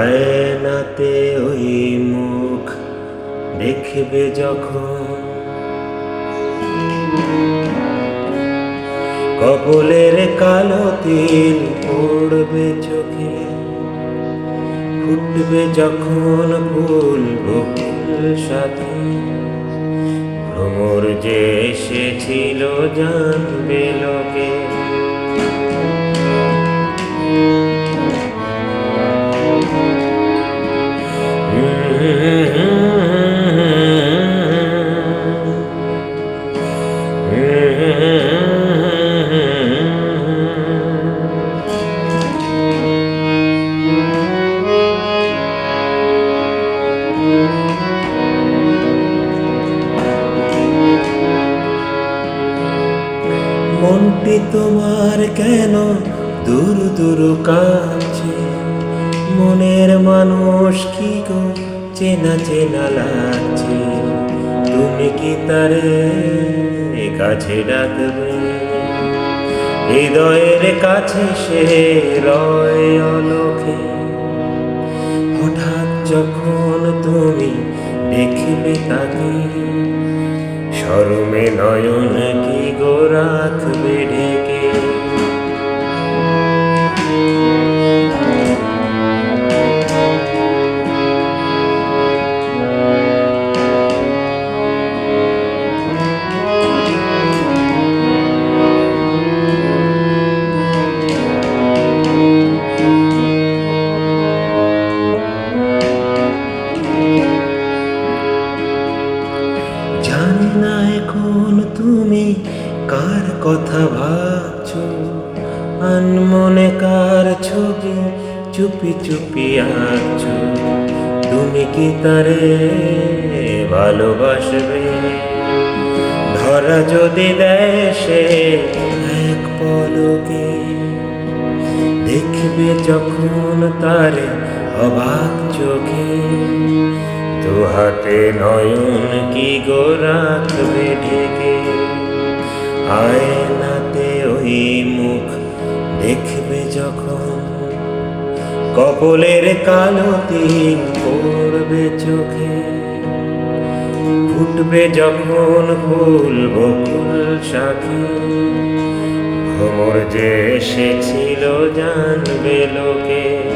আয়নাতে ওই মুখ দেখবে যখন কপলের কালো তিল পড়বে চোখে, ফুটবে যখন ফুল বকুল সাথে। ভ্রমর যে এসেছিল জানবে লোকে। মনটি তোমার কেন দূর দূর কাছে? মনের মানুষ কি গো? চেনা চেনা লাগছে। তুমি কি তারে কাছে ডাকবে? হৃদয়ের কাছে সে রয় অলোকে হঠাৎ যখন তুমি দেখবে তাকে শরমে নয়ন কি গো রাখবে না এখন তুমি? কার কথা ভাবছ? আনমনে কার ছবি চুপি চুপি আঁকছো? তুমি কি তারে ভালোবাসবে? ধরা যদি দেয় সে এক পলকে, দেখবে যখন তারে অবাক চোখে। তো হাতে নয়ন কি গো রাখবে ঢেকে আয়নাতে ওই মুখ দেখবে যখন। কপলের কালো তিল পড়বে চোখে। ফুটবে যখন ফুল বকুল শাখে। ভ্রমর যে এসেছিল জানবে লোকে।